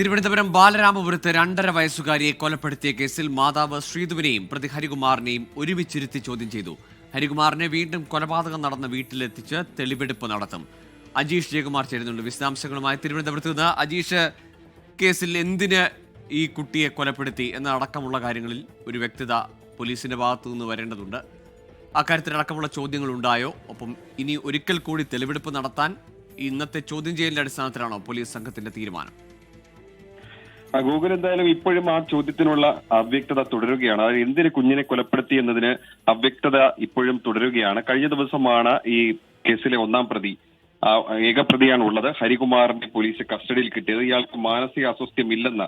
തിരുവനന്തപുരം ബാലരാമപുരത്ത് രണ്ടര വയസ്സുകാരിയെ കൊലപ്പെടുത്തിയ കേസിൽ മാതാവ് ശ്രീധുവിനെയും പ്രതി ഹരികുമാറിനെയും ഒരുമിച്ചിരുത്തി ചോദ്യം ചെയ്തു. ഹരികുമാറിനെ വീണ്ടും കൊലപാതകം നടന്ന വീട്ടിലെത്തിച്ച് തെളിവെടുപ്പ് നടത്തും. അജീഷ് ജയകുമാർ ചേരുന്നുണ്ട്. വിശദാംശങ്ങളുമായി തിരുവനന്തപുരത്ത് നിന്ന് അജീഷ് കേസിൽ എന്തിന് ഈ കുട്ടിയെ കൊലപ്പെടുത്തി എന്നടക്കമുള്ള കാര്യങ്ങളിൽ ഒരു വ്യക്തത പോലീസിന്റെ ഭാഗത്തു നിന്ന് വരേണ്ടതുണ്ട്. അക്കാര്യത്തിലടക്കമുള്ള ചോദ്യങ്ങൾ ഉണ്ടായോ ഒപ്പം ഇനി ഒരിക്കൽ കൂടി തെളിവെടുപ്പ് നടത്താൻ ഇന്നത്തെ ചോദ്യം ചെയ്യലിന്റെ അടിസ്ഥാനത്തിലാണോ പോലീസ് സംഘത്തിന്റെ തീരുമാനം? ഗൂഗിൾ എന്തായാലും ഇപ്പോഴും ആ ചോദ്യത്തിനുള്ള അവ്യക്തത തുടരുകയാണ്. അതായത് എന്തിന് കുഞ്ഞിനെ കൊലപ്പെടുത്തി എന്നതിന് അവ്യക്തത ഇപ്പോഴും തുടരുകയാണ്. കഴിഞ്ഞ ദിവസമാണ് ഈ കേസിലെ ഒന്നാം പ്രതി ഏകപ്രതിയാണ് ഉള്ളത് ഹരികുമാറിന്റെ പോലീസ് കസ്റ്റഡിയിൽ കിട്ടിയത്. ഇയാൾക്ക് മാനസിക അസ്വസ്ഥ്യമില്ലെന്ന്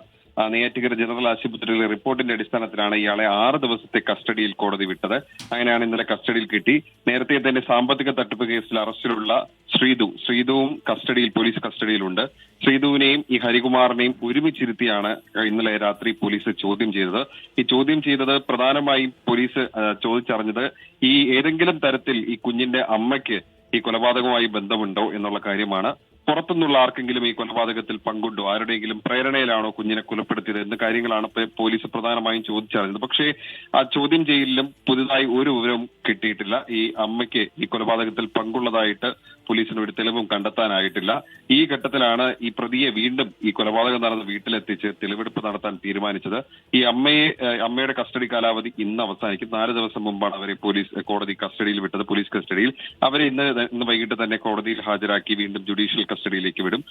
നെയ്യാറ്റിക്കര ജനറൽ ആശുപത്രിയിലെ റിപ്പോർട്ടിന്റെ അടിസ്ഥാനത്തിലാണ് ഇയാളെ ആറ് ദിവസത്തെ കസ്റ്റഡിയിൽ കോടതി വിട്ടത്. അങ്ങനെയാണ് ഇന്നലെ കസ്റ്റഡിയിൽ കിട്ടി. നേരത്തെ തന്നെ സാമ്പത്തിക തട്ടിപ്പ് കേസിൽ അറസ്റ്റിലുള്ള ശ്രീതു ശ്രീതുവും കസ്റ്റഡിയിൽ പോലീസ് കസ്റ്റഡിയിലുണ്ട്. ശ്രീതുവിനെയും ഈ ഹരികുമാറിനെയും ഒരുമിച്ചിരുത്തിയാണ് ഇന്നലെ രാത്രി പോലീസ് ചോദ്യം ചെയ്തത്. ഈ ചോദ്യം ചെയ്തത് പ്രധാനമായും പോലീസ് ചോദിച്ചറിഞ്ഞത് ഈ ഏതെങ്കിലും തരത്തിൽ ഈ കുഞ്ഞിന്റെ അമ്മയ്ക്ക് ഈ കൊലപാതകവുമായി ബന്ധമുണ്ടോ എന്നുള്ള കാര്യമാണ്. പുറത്തുനിന്നുള്ള ആർക്കെങ്കിലും ഈ കൊലപാതകത്തിൽ പങ്കുണ്ടോ? ആരുടെയെങ്കിലും പ്രേരണയിലാണോ കുഞ്ഞിനെ കൊലപ്പെടുത്തിയത്? എന്ന കാര്യങ്ങളാണ് പോലീസ് പ്രധാനമായും ചോദിച്ചറിഞ്ഞത് പക്ഷേ ആ ചോദ്യം ചെയ്യലിലും പുതുതായി ഒരു വിവരവും കിട്ടിയിട്ടില്ല. ഈ അമ്മയ്ക്ക് ഈ കൊലപാതകത്തിൽ പങ്കുള്ളതായിട്ട് പോലീസിന് ഒരു തെളിവും കണ്ടെത്താനായിട്ടില്ല. ഈ ഘട്ടത്തിലാണ് ഈ പ്രതിയെ വീണ്ടും ഈ കൊലപാതകം നടന്ന വീട്ടിലെത്തിച്ച് തെളിവെടുപ്പ് നടത്താൻ തീരുമാനിച്ചത്. ഈ അമ്മയെ അമ്മയുടെ കസ്റ്റഡി കാലാവധി ഇന്ന് അവസാനിക്കും. നാല് ദിവസം മുമ്പാണ് അവരെ പോലീസ് കോടതി കസ്റ്റഡിയിൽ വിട്ടത്. പോലീസ് കസ്റ്റഡിയിൽ അവരെ ഇന്ന് ഇന്ന് വൈകിട്ട് തന്നെ കോടതിയിൽ ഹാജരാക്കി വീണ്ടും ജുഡീഷ്യൽ കസ്റ്റഡിയിലേക്ക് വിടും.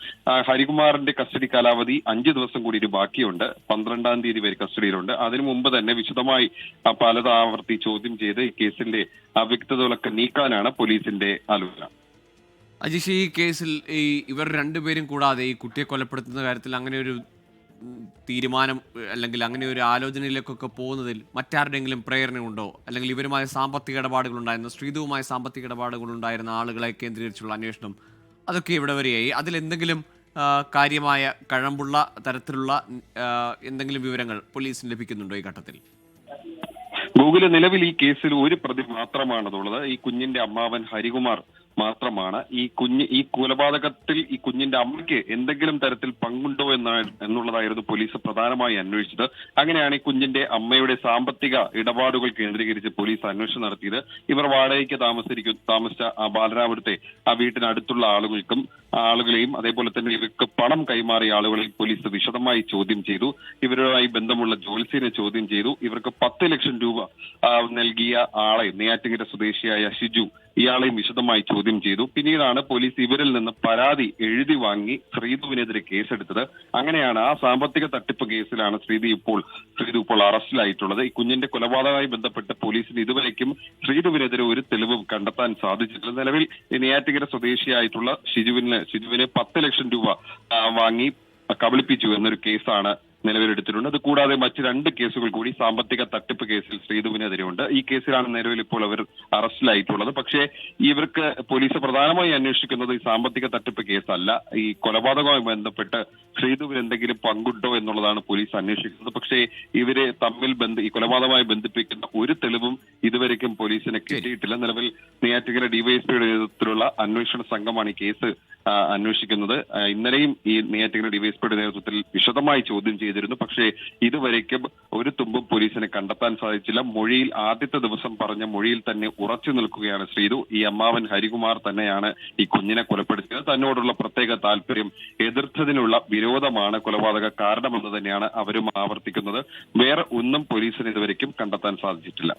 ഹരികുമാറിന്റെ കസ്റ്റഡി കാലാവധി അഞ്ച് ദിവസം കൂടി ഇനി ബാക്കിയുണ്ട്. പന്ത്രണ്ടാം തീയതി വരെ കസ്റ്റഡിയിലുണ്ട്. അതിനു മുമ്പ് തന്നെ വിശദമായി പലതാവർത്തി ചോദ്യം ചെയ്ത് ഈ കേസിന്റെ അവ്യക്തതകളൊക്കെ നീക്കാനാണ് പോലീസിന്റെ ആലോചന. അജീഷ് ഈ കേസിൽ ഈ ഇവർ രണ്ടുപേരും കൂടാതെ ഈ കുട്ടിയെ കൊലപ്പെടുത്തുന്ന കാര്യത്തിൽ അങ്ങനെ ഒരു തീരുമാനം അല്ലെങ്കിൽ അങ്ങനെ ഒരു ആലോചനയിലേക്കൊക്കെ പോകുന്നതിൽ മറ്റാരുടെയെങ്കിലും പ്രേരണയുണ്ടോ അല്ലെങ്കിൽ ഇവരുമായ സാമ്പത്തിക ഇടപാടുകൾ ഉണ്ടായിരുന്ന ശ്രീതുവുമായി സാമ്പത്തിക ഇടപാടുകൾ ഉണ്ടായിരുന്ന ആളുകളെ കേന്ദ്രീകരിച്ചുള്ള അന്വേഷണം അതൊക്കെ ഇവിടെ വരെയായി. അതിലെന്തെങ്കിലും കാര്യമായ കഴമ്പുള്ള തരത്തിലുള്ള എന്തെങ്കിലും വിവരങ്ങൾ പോലീസിന് ലഭിക്കുന്നുണ്ടോ ഈ ഘട്ടത്തിൽ? ഗൂഗിൾ നിലവിൽ ഈ കേസിൽ ഒരു പ്രതി മാത്രമാണതുള്ളത്. ഈ കുഞ്ഞിന്റെ അമ്മാവൻ ഹരികുമാർ മാത്രമാണ് ഈ കുഞ്ഞ് ഈ കൊലപാതകത്തിൽ ഈ കുഞ്ഞിന്റെ അമ്മയ്ക്ക് എന്തെങ്കിലും തരത്തിൽ പങ്കുണ്ടോ എന്ന എന്നുള്ളതായിരുന്നു പോലീസ് പ്രധാനമായി അന്വേഷിച്ചത്. അങ്ങനെയാണ് ഈ കുഞ്ഞിന്റെ അമ്മയുടെ സാമ്പത്തിക ഇടപാടുകൾ കേന്ദ്രീകരിച്ച് പോലീസ് അന്വേഷണം നടത്തിയത്. ഇവർ വാടകയ്ക്ക് താമസിരിക്കും താമസിച്ച ആ ബാലരാമപുരത്തെ ആ വീട്ടിനടുത്തുള്ള ആളുകൾക്കും ആളുകളെയും അതേപോലെ തന്നെ ഇവർക്ക് പണം കൈമാറിയ ആളുകളെയും പോലീസ് വിശദമായി ചോദ്യം ചെയ്തു. ഇവരുമായി ബന്ധമുള്ള ജോൽസിനെ ചോദ്യം ചെയ്തു. ഇവർക്ക് പത്ത് ലക്ഷം രൂപ നൽകിയ ആളെ നെയ്യാറ്റിങ്കര സ്വദേശിയായ ഷിജു ഇയാളെയും വിശദമായി ചോദ്യം ചെയ്തു. പിന്നീടാണ് പോലീസ് ഇവരിൽ നിന്ന് പരാതി എഴുതി വാങ്ങി ശ്രീധുവിനെതിരെ കേസെടുത്തത്. അങ്ങനെയാണ് ആ സാമ്പത്തിക തട്ടിപ്പ് കേസിലാണ് ശ്രീധു ഇപ്പോൾ ശ്രീധു ഇപ്പോൾ അറസ്റ്റിലായിട്ടുള്ളത്. ഈ കുഞ്ഞിന്റെ കൊലപാതകവുമായി ബന്ധപ്പെട്ട് പോലീസിന് ഇതുവരേക്കും ശ്രീധുവിനെതിരെ ഒരു തെളിവും കണ്ടെത്താൻ സാധിച്ചിട്ടില്ല. നിലവിൽ നെയ്യാറ്റിങ്ങര സ്വദേശിയായിട്ടുള്ള ഷിജുവിന് ഷിജുവിനെ പത്ത് ലക്ഷം രൂപ വാങ്ങി കബളിപ്പിച്ചു എന്നൊരു കേസാണ് നിലവിലെടുത്തിട്ടുണ്ട്. അത് കൂടാതെ മറ്റ് രണ്ട് കേസുകൾ കൂടി സാമ്പത്തിക തട്ടിപ്പ് കേസിൽ ശ്രീധുവിനെതിരെ ഉണ്ട് ഈ കേസിലാണ് നിലവിൽ ഇപ്പോൾ അവർ അറസ്റ്റിലായിട്ടുള്ളത്. പക്ഷേ ഇവർക്ക് പോലീസ് പ്രധാനമായി അന്വേഷിക്കുന്നത് ഈ സാമ്പത്തിക തട്ടിപ്പ് കേസല്ല. ഈ കൊലപാതകവുമായി ബന്ധപ്പെട്ട് ശ്രീധുവിന് എന്തെങ്കിലും പങ്കുണ്ടോ എന്നുള്ളതാണ് പോലീസ് അന്വേഷിക്കുന്നത്. പക്ഷേ ഇവരെ തമ്മിൽ ബന്ധ ഈ കൊലപാതകമായി ബന്ധിപ്പിക്കുന്ന ഒരു തെളിവും ഇതുവരേക്കും പോലീസിന് കിട്ടിയിട്ടില്ല. നിലവിൽ നെയ്യാറ്റിക്കര ഡിവൈഎസ്പിയുടെ നേതൃത്വത്തിലുള്ള അന്വേഷണ സംഘമാണ് ഈ കേസ് അന്വേഷിക്കുന്നത്. ഇന്നലെയും ഈ നെയ്യാറ്റിക്കര ഡിവൈഎസ്പിയുടെ നേതൃത്വത്തിൽ വിശദമായി ചോദ്യം ചെയ്തിരുന്നു. പക്ഷേ ഇതുവരേക്കും ഒരു തുമ്പും പോലീസിനെ കണ്ടെത്താൻ സാധിച്ചില്ല. മൊഴിയിൽ ആദ്യത്തെ ദിവസം പറഞ്ഞ മൊഴിയിൽ തന്നെ ഉറച്ചു നിൽക്കുകയാണ് ശ്രീതു. ഈ അമ്മാവൻ ഹരികുമാർ തന്നെയാണ് ഈ കുഞ്ഞിനെ കൊലപ്പെടുത്തിയത്. തന്നോടുള്ള പ്രത്യേക താല്പര്യം എതിർത്തതിനുള്ള വിരോധമാണ് കൊലപാതക കാരണമെന്ന് തന്നെയാണ് അവരും ആവർത്തിക്കുന്നത്. വേറെ ഒന്നും പോലീസിന് ഇതുവരേക്കും കണ്ടെത്താൻ സാധിച്ചിട്ടില്ല.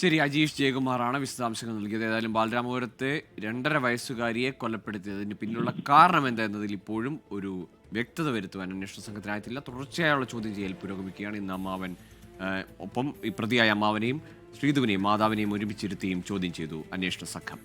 ശരി അജീഷ് ജയകുമാറാണ് വിശദാംശങ്ങൾ നൽകിയത്. ഏതായാലും ബാലരാമപുരത്തെ രണ്ടര വയസ്സുകാരിയെ കൊലപ്പെടുത്തിയതിന് പിന്നിലുള്ള കാരണം എന്താ എന്നതിൽ ഇപ്പോഴും ഒരു വ്യക്തത വരുത്തുവാൻ അന്വേഷണ സംഘത്തിനായിട്ടില്ല. തുടർച്ചയായുള്ള ചോദ്യം ചെയ്യൽ പുരോഗമിക്കുകയാണ്. ഇന്ന് അമ്മാവൻ ഒപ്പം ഈ പ്രതിയായ അമ്മാവനെയും ശ്രീധുവിനെയും മാതാവിനെയും ഒരുമിച്ചിരുത്തിയും ചോദ്യം ചെയ്തു അന്വേഷണ സംഘം.